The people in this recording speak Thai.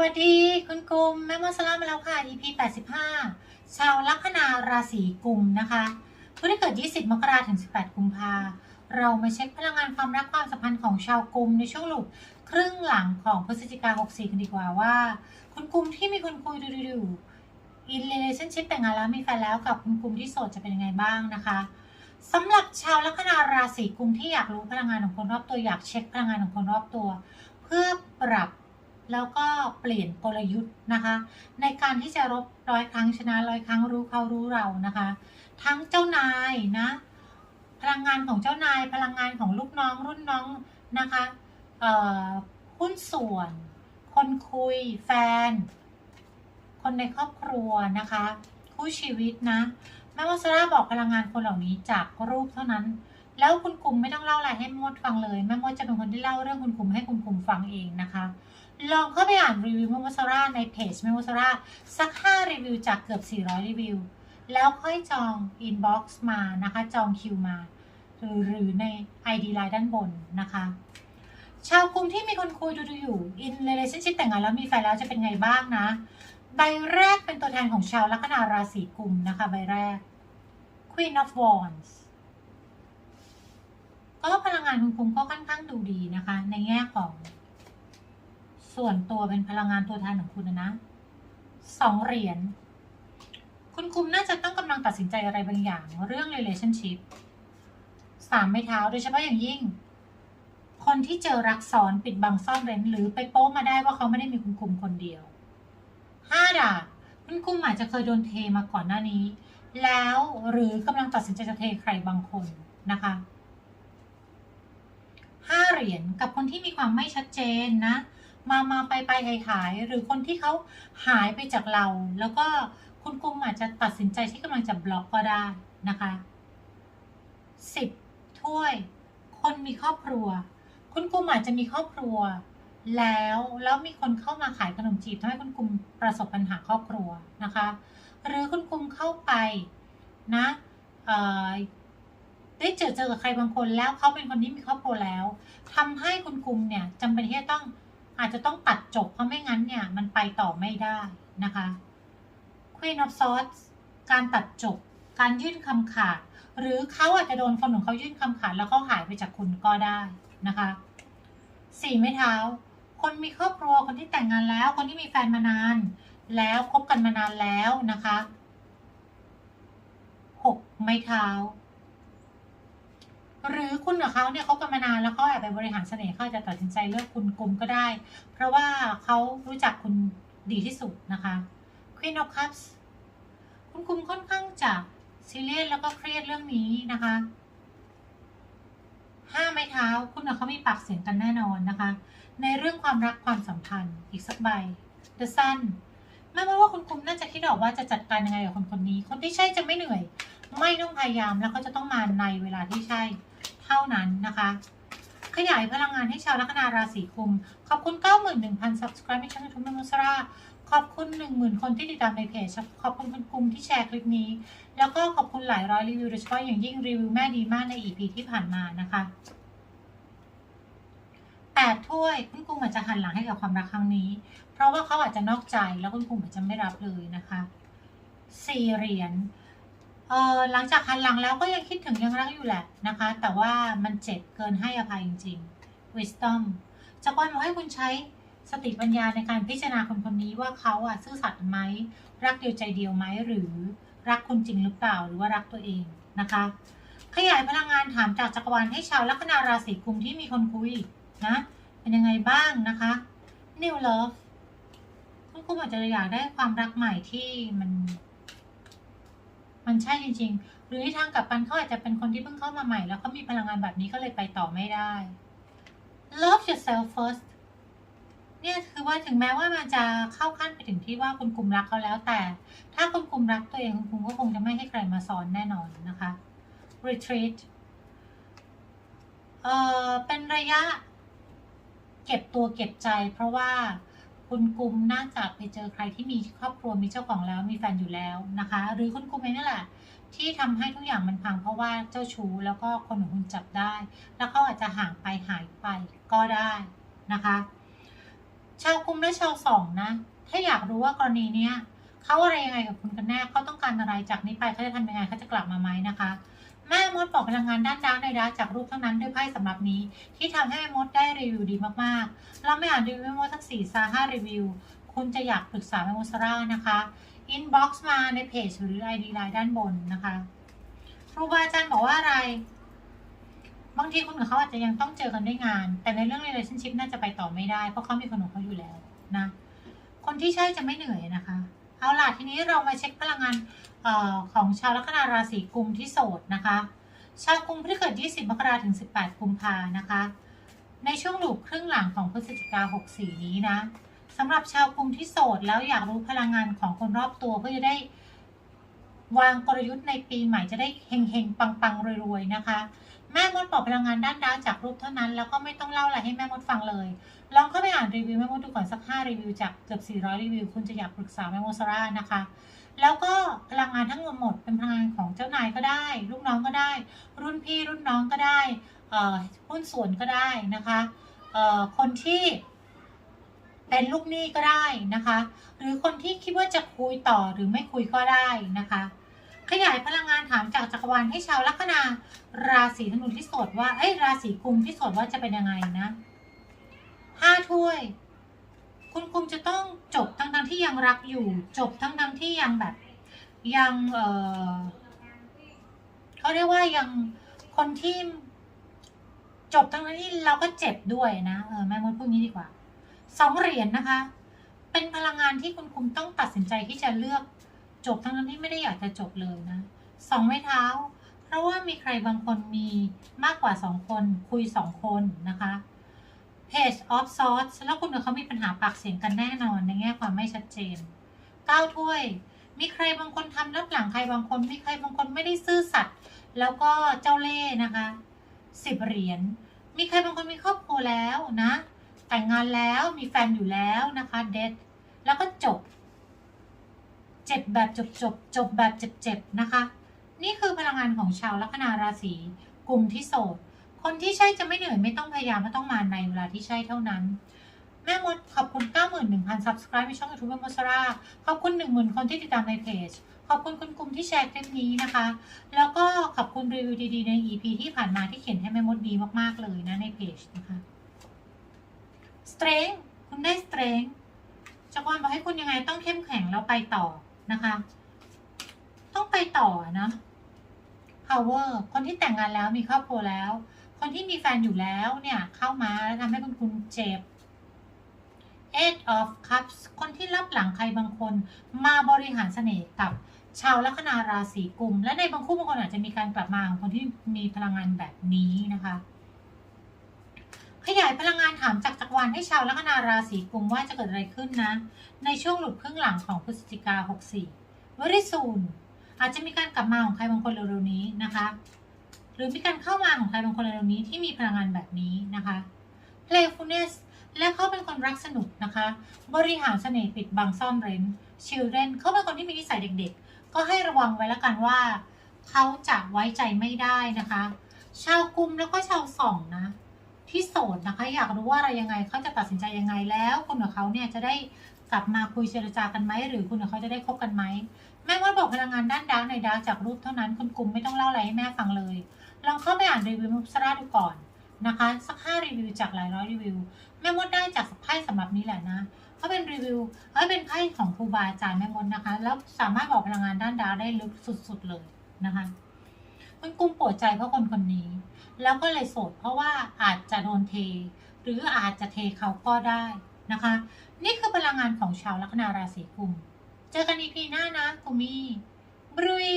วัสดีคุณกุมแม่มดสลามาแล้วค่ะ EP 85 ชาวลัคนาราศีกุมนะคะผู้ที่เกิด 20 มกราถึง 18 กุมภาเรามาเช็คพลังงานความรักความสัมพันธ์ของชาวกุมในช่วงหลูกครึ่งหลังของพฤศจิกา 64 กันดีกว่าว่า คุณกุมที่มีคนคุยดูดูอินเลชั่นชิพแต่งงานแล้วมีแฟนแล้วกับคุณกุมที่โสดจะเป็นยังไงบ้างนะคะสำหรับชาวลัคนาราศีกุมที่อยากรู้พลังงานของคนรอบตัวอยากเช็คพลังงานของคนรอบตัว เพื่อปรับ แล้วก็เปลี่ยนกลยุทธ์นะคะ ในการที่จะรบร้อยครั้งชนะร้อยครั้งรู้เขารู้เรานะคะ ทั้งเจ้านายนะ พลังงานของเจ้านาย พลังงานของลูกน้องรุ่นน้องนะคะหุ้นส่วน คนคุย แฟน คนในครอบครัวนะคะ คู่ชีวิตนะแม่วาสราบอกพลังงานคนเหล่านี้จากรูปเท่านั้น แล้วคุณกลุ่มไม่ต้องเล่าอะไรให้มดฟังเลยแม่มดจะเป็นคนที่เล่าเรื่องคุณกลุ่มให้คุณกลุ่มฟังเองนะคะ ลองเข้าไปอ่านรีวิวเมมโมซาร่าในเพจเมมโมซาร่าสัก 5 รีวิวจากเกือบ 400 รีวิว แล้วค่อยจองอินบ็อกซ์มานะคะ จองคิวมา หรือหรือใน ID ไลน์ด้านบนนะคะ ชาวกลุ่มที่มีคนคุยดูดูอยู่ in relationship แต่งงานแล้วมีแฟนแล้วจะเป็นไงบ้างนะ ใบแรกเป็นตัวแทนของชาวลัคนาราศีกุมนะคะ ใบแรก Queen of Wands ก็พลังงานคุณกุมก็ค่อนข้างดูดีนะคะ ในแง่ของ ส่วนตัวเป็นพลังงานตัวแทนของคุณนะนะสองเหรียญคุณคุมน่าจะต้องกำลังตัดสินใจอะไรบางอย่าง เรื่อง relationship สามไม้เท้าโดยเฉพาะอย่างยิ่ง คนที่เจอรักซ้อนปิดบังซ่อนเร้นหรือไปโป๊มาได้ว่าเขาไม่ได้มีคุณคุมคนเดียวห้าดาบคุณคุมอาจจะเคยโดนเทมาก่อนหน้านี้ แล้วหรือกำลังตัดสินใจจะเทใครบางคนนะคะห้าเหรียญกับคนที่มีความไม่ชัดเจนนะ มามาไปไปขายขายหรือคนที่เขาหายไปจากเรา แล้วก็คุณกุมอาจจะตัดสินใจที่กำลังจะบล็อกก็ได้นะคะสิบถ้วย คนมีครอบครัว คุณกุมอาจจะมีครอบครัว แล้วแล้วมีคนเข้ามาขายขนมจีบทำให้คุณกุมประสบปัญหาครอบครัวนะคะ หรือคุณกุมเข้าไปนะอ่อได้เจอเจอกับใครบางคนแล้วเขาเป็นคนที่มีครอบครัวแล้วทำให้คุณกุมเนี่ยจำเป็นที่จะต้อง อาจจะต้องตัดจบเพราะไม่งั้นเนี่ย มันไปต่อไม่ได้นะคะ Queen of Swords การตัดจบ การยื่นคำขาด หรือเขาอาจจะโดนคนของเขายื่นคำขาดแล้วเขาหายไปจากคุณก็ได้นะคะสี่ไม้เท้า คนมีครอบครัวคนที่แต่งงานแล้ว คนที่มีแฟนมานาน แล้วคบกันมานานแล้วนะคะหกไม้เท้า หรือคุณกับเขาเนี่ยเขากันมานานแล้วเขาแอบไปบริหารเสน่ห์เขาจะตัดสินใจเลือกคุณกลมก็ได้ เพราะว่าเขารู้จักคุณดีที่สุดนะคะ Queen of Cups คุณคุมค่อนข้างจะซีเรียสแล้วก็เครียดเรื่องนี้นะคะห้าไม้เท้าคุณกับเขามีปากเสียงกันแน่นอนนะคะ ในเรื่องความรักความสัมพันธ์อีกสักใบ The Sun ไม่ว่าว่าคุณคุมน่าจะคิดออกว่าจะจัดการยังไงกับคนคนนี้ คนที่ใช่จะไม่เหนื่อย ไม่ต้องพยายามแล้วก็จะต้องมาในเวลาที่ใช่ ท่านั้นนะคะ ขยายพลังงานให้ชาวลัคนาราศีกุม ขอบคุณ 91,000 subscribe ให้ช่องยูทูบแมมสราขอบคุณ 10,000 คนที่ติดตามในเพจ ขอบคุณคุณกุมที่แชร์คลิปนี้ แล้วก็ขอบคุณหลายร้อยรีวิวโดยเฉพาะอย่างยิ่งรีวิวแม่ดีมากใน EP ที่ผ่านมานะคะแปดถ้วยคุณกุมอาจจะหันหลังให้กับความรักครั้งนี้ เพราะว่าเขาอาจจะนอกใจแล้วคุณกุมอาจจะไม่รับเลยนะคะสี่เหรียญ เออหลังจากหันหลังแล้วก็ยังคิดถึงยังรักอยู่แหละนะคะ แต่ว่ามันเจ็บเกินให้อภัยจริงๆ wisdom จะปอยบอกให้คุณใช้สติปัญญาในการพิจารณาคนคนนี้ว่าเขาอะซื่อสัตย์ไหมรักเดียวใจเดียวไหมหรือรักคุณจริงหรือเปล่าหรือว่ารักตัวเองนะคะ ขยายพลังงานถามจากจักรวาลให้ชาวลัคนาราศีกุมที่มีคนคุยนะเป็นยังไงบ้างนะคะ new love คุณกุมอาจจะอยากได้ความรักใหม่ที่มัน มันใช่จริง ๆ หรือที่ทางกลับกันเขาอาจจะเป็นคนที่เพิ่งเข้ามาใหม่ แล้วเขามีพลังงานแบบนี้ก็เลยไปต่อไม่ได้ love yourself first เนี่ยคือว่าถึงแม้ว่ามันจะเข้าขั้นไปถึงที่ว่าคุณกลุ่มรักเขาแล้วแต่ ถ้าคุณกลุ่มรักตัวเองคุณกลุ่มก็คงจะไม่ให้ใครมาสอนแน่นอนนะคะ retreat เอ่อเป็นระยะ เก็บตัวเก็บใจเพราะว่า คุณกุมน่าจะไปเจอใครที่มีครอบครัวมีเจ้าของแล้วมีแฟนอยู่แล้วนะคะ หรือคุณกุมเองนั่นแหละที่ทำให้ทุกอย่างมันพังเพราะว่าเจ้าชู้แล้วก็คนของคุณจับได้ แล้วเขาอาจจะห่างไปหายไปก็ได้นะคะ ชาวกุมและชาวสองนะถ้าอยากรู้ว่ากรณีเนี้ยเขาอะไรยังไงกับคุณกันแน่เขาต้องการอะไรจากนี้ไปเขาจะทำยังไงเขาจะกลับมาไหมนะคะ แม่มดบอกพลังงานด้านดาร์กในดาร์กจากรูปเท่านั้นด้วยไพ่สำหรับนี้ ที่ทำให้แม่มดได้รีวิวดีมากๆ เราไม่อ่านรีวิวแม่มดทั้งสี่ซาห้ารีวิว คุณจะอยากปรึกษาแม่มดซาร่านะคะอินบ็อกซ์มาในเพจหรือ ID ไลน์ด้านบนนะคะครูบาอาจารย์บอกว่าอะไร บางทีคุณกับเขาอาจจะยังต้องเจอกันด้วยงาน แต่ในเรื่อง relationship น่าจะไปต่อไม่ได้ เพราะเขามีคนของเขาอยู่แล้วนะ คนที่ใช่จะไม่เหนื่อยนะคะ เอาล่ะทีนี้เรามาเช็คพลังงานออของชาวลัคนาราศีกุมที่โสดนะคะ ชาวกุมที่เกิด 20 มกราถึง 18 กุมภานะคะ ในช่วงหลูปครึ่งหลังของพฤศจิกา 64 นี้นะสำหรับชาวกุมที่โสดแล้วอยากรู้พลังงานของคนรอบตัวเพื่อจะได้วางกลยุทธ์ในปีใหม่จะได้เฮงๆปังๆรวยๆนะคะ แม่มดบอกพลังงานด้านดาร์กจากรูปเท่านั้น แล้วก็ไม่ต้องเล่าอะไรให้แม่มดฟังเลย ลองเข้าไปอ่านรีวิวแม่มดดูก่อนสัก 5 รีวิวจากเกือบ 400 รีวิว คุณจะอยากปรึกษาแม่มดซาร่านะคะ แล้วก็พลังงานทั้งหมดเป็นพลังงานของเจ้านายก็ได้ ลูกน้องก็ได้ รุ่นพี่รุ่นน้องก็ได้หุ้นส่วนก็ได้นะคะคนที่เป็นลูกหนี้ก็ได้นะคะ หรือคนที่คิดว่าจะคุยต่อหรือไม่คุยก็ได้นะคะ ขยายพลังงานถามจากจักรวาลให้ชาวลัคนาราศีธนูที่โสดว่าเอ้ยราศีกุมที่โสดว่าจะเป็นยังไงนะห้าถ้วย คุณกุมจะต้องจบทั้งทั้งที่ยังรักอยู่ จบทั้งทั้งที่ยังแบบ ยังเออเขาเรียกว่ายังคนที่จบทั้งทั้งที่เราก็เจ็บด้วยนะเออแม่มดพูดงี้ดีกว่าสองเหรียญนะคะ เป็นพลังงานที่คุณคุมต้องตัดสินใจที่จะเลือก จบทั้งนั้นที่ไม่ได้อยากจะจบเลยนะสองไม้เท้า เพราะว่ามีใครบางคนมีมากกว่าสองคนคุยสองคนนะคะ Page of Swords แล้วคุณกับเขามีปัญหาปากเสียงกันแน่นอนในแง่ความไม่ชัดเจนเก้าถ้วย มีใครบางคนทำรับหลังใครบางคน มีใครบางคนไม่ได้ซื่อสัตย์แล้วก็เจ้าเล่ห์นะคะสิบเหรียญ มีใครบางคนมีครอบครัวแล้วนะ แต่งงานแล้วมีแฟนอยู่แล้วนะคะเดทแล้วก็จบ เจ็บแบบจบจบจบแบบเจ็บเจ็บนะคะ นี่คือพลังงานของชาวลัคนาราศีกลุ่มที่โสด คนที่ใช่จะไม่เหนื่อยไม่ต้องพยายามไม่ต้องมาในเวลาที่ใช่เท่านั้น แม่มดขอบคุณ 91,000 subscribe ในช่อง YouTube แม่มดสราขอบคุณ 10,000 คนที่ติดตามในเพจขอบคุณคุณกลุ่มที่แชร์คลิปนี้นะคะ แล้วก็ขอบคุณรีวิวดีๆ ใน EP ที่ผ่านมาที่เขียนให้แม่มดดีมากๆเลยนะในเพจนะคะ strength คุณได้ strength จักรวาลบอกให้คุณยังไงต้องเข้มแข็งแล้วไปต่อ นะคะ ต้องไปต่อนะ power คนที่แต่งงานแล้วมีครอบครัวแล้ว คนที่มีแฟนอยู่แล้วเนี่ย เข้ามาแล้วทำให้คุณคุณเจ็บ eight of cups คนที่รับหลังใครบางคนมาบริหารเสน่ห์กับชาวลัคนาราศีกุม และในบางคู่บางคนอาจจะมีการกลับมาของคนที่มีพลังงานแบบนี้นะคะ ขยายพลังงานถามจากจัก วาลให้ชาวลัคนาราศีกุมว่าจะเกิดอะไรขึ้นนะ ในช่วงหลุดครึ่งหลังของพฤศจิกา64 very soon อาจจะมีการกลับมาของใครบางคนเร็วๆนี้นะคะ หรือมีการเข้ามาของใครบางคนเร็วๆนี้ที่มีพลังงานแบบนี้นะคะ playfulness และเขาเป็นคนรักสนุกนะคะ บริหารเสน่ห์ปิดบังซ่อนเร้น children เขาเป็นคนที่มีนิสัยเด็กๆ ก็ให้ระวังไว้แล้วกันว่า เขาจะไว้ใจไม่ได้นะคะ ชาวกุมแล้วก็ชาวส่องนะ ที่โสดนะคะ อยากรู้ว่าอะไรยังไงเขาจะตัดสินใจยังไงแล้วคุณกับเขาเนี่ยจะได้กลับมาคุยเจรจากันไหมหรือคุณกับเขาจะได้คบกันไหมแม่ว่าบอกพลังงานด้านดาร์กในดาร์กจากรูปเท่านั้นคุณกลุ่มไม่ต้องเล่าอะไรให้แม่ฟังเลยลองเข้าไปอ่านรีวิวมุสราดูก่อนนะคะ สักห้ารีวิวจากหลายร้อยรีวิวแม่มดได้จากไพ่สำหรับนี้แหละนะเขาเป็นรีวิวเขาเป็นไพ่ของครูบาอาจารย์แม่มดนะคะ แล้วสามารถบอกพลังงานด้านดาร์กได้ลึกสุด ๆเลยนะคะ คุณกุมปวดใจเพราะคนคนนี้ แล้วก็เลยโสดเพราะว่าอาจจะโดนเท หรืออาจจะเทเขาก็ได้นะคะ นี่คือพลังงานของชาวลัคนาราศีกุม เจอกันอีพีหน้านะกุมมี่บรุย